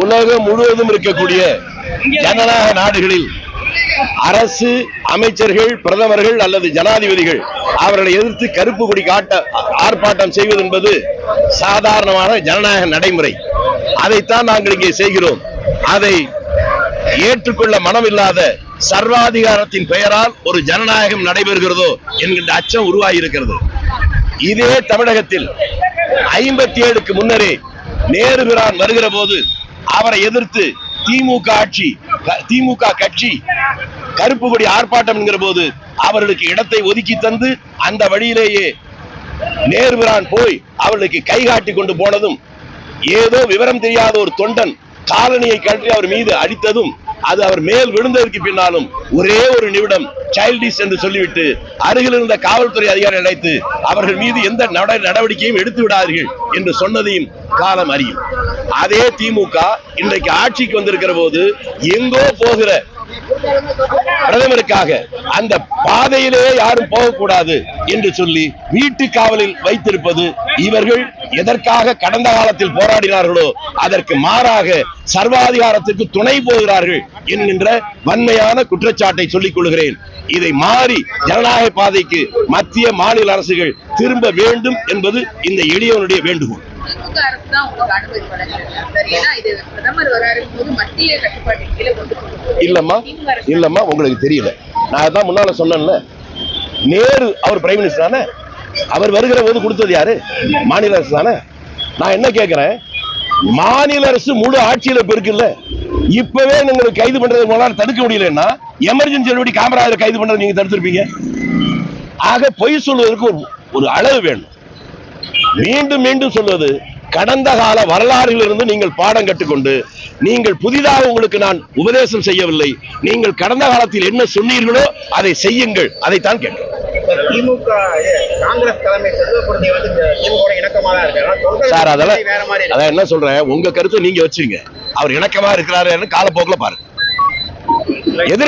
உலகம் முழுவதும் இருக்கக்கூடிய ஜனநாயக நாடுகளில் அரசு அமைச்சர்கள் பிரதமர்கள் அல்லது ஜனாதிபதிகள் அவர்களை எதிர்த்து கருப்பு கொடி காட்ட ஆர்ப்பாட்டம் செய்வது என்பது சாதாரணமான ஜனநாயக நடைமுறை. அதைத்தான் நாங்கள் இங்கே செய்கிறோம். அதை ஏற்றுக்கொள்ள மனமில்லாத சர்வாதிகாரத்தின் பெயரால் ஒரு ஜனநாயகம் நடைபெறுகிறதோ என்கின்ற அச்சம் உருவாகியிருக்கிறது. இதே தமிழகத்தில் ஐம்பத்தி ஏழுக்கு முன்னரே நேரு பிரான் வருகிற போது அவரை எதிர்த்து திமுக ஆட்சி திமுக கட்சி கருப்பு கொடி ஆர்ப்பாட்டம் என்கிற போது அவர்களுக்கு இடத்தை ஒதுக்கி தந்து அந்த வழியிலேயே நேர்விரான் போய் அவர்களுக்கு கை காட்டி கொண்டு போனதும் ஏதோ விவரம் தெரியாத ஒரு தொண்டன் காலனியை கழற்றி அவர் மீது அடித்ததும் அது அவர் மேல் விழுந்ததற்கு பின்னாலும் ஒரே ஒரு நிமிடம் சைல்டிஷ் என்று சொல்லிவிட்டு அருகில் இருந்த காவல்துறை அதிகாரி அழைத்து அவர்கள் மீது எந்த நட- நடவடிக்கையும் எடுத்து விடாதீர்கள் என்று சொன்னதையும் காலம் அறியும். அதே திமுக இன்றைக்கு ஆட்சிக்கு வந்திருக்கிற போது எங்கோ போகிற பிரதமருக்காக அந்த பாதையிலே யாரும் போகக்கூடாது என்று சொல்லி வீட்டு காவலில் வைத்திருப்பது இவர்கள் எதற்காக கடந்த காலத்தில் போராடினார்களோ அதற்கு மாறாக சர்வாதிகாரத்திற்கு துணை போகிறார்கள் என்கின்ற வன்மையான குற்றச்சாட்டை சொல்லிக் கொள்கிறேன். இதை மாறி ஜனநாயக பாதைக்கு மத்திய மாநில அரசுகள் திரும்ப வேண்டும் என்பது இந்த எளியவனுடைய வேண்டுகோள். திமுக அரசு தான் உங்களுக்கு அனுமதி வழங்கிருக்கு சார் ஏன்னா இது பிரதமர் வராரு போது மத்திய கட்டுப்பாட்டின் கீழே கொண்டு. இல்லம்மா இல்லம்மா உங்களுக்கு தெரியல. நான் அதான் முன்னால சொன்னேன்ல. நேரு அவர் பிரைம் மினிஸ்டர் தானே? அவர் வருகிற போது கொடுத்தது யாரு? மாநில அரசு தானே? நான் என்ன கேட்கிறேன் மாநில அரசு முழு ஆட்சியில இப்ப இருக்குல்ல. இப்பவே நீங்க கைது பண்றது உங்களால தடுக்க முடியலன்னா எமர்ஜென்சி எப்படி காமராஜரை கைது பண்றது நீங்க தடுத்திருப்பீங்க. ஆக பொய் சொல்வதற்கு ஒரு அளவு வேணும். மீண்டும் மீண்டும் சொல்வது கடந்த கால வரலாறிலிருந்து நீங்கள் பாடம் கற்றுக்கொண்டு நீங்கள் புதிதாக உங்களுக்கு நான் உபதேசம் செய்யவில்லை நீங்கள் கடந்த காலத்தில் என்ன சொன்னீர்களோ அதை செய்யுங்கள். அதைத்தான் கேட்கிறேன் திமுக காங்கிரஸ் தலைமை வந்து இருக்கு சார் அதெல்லாம். அதான் என்ன சொல்றேன் உங்க கருத்தை நீங்க வச்சுங்க அவர் இணக்கமா இருக்கிறாரு காலப்போக்கில் பாருங்க. எதிர்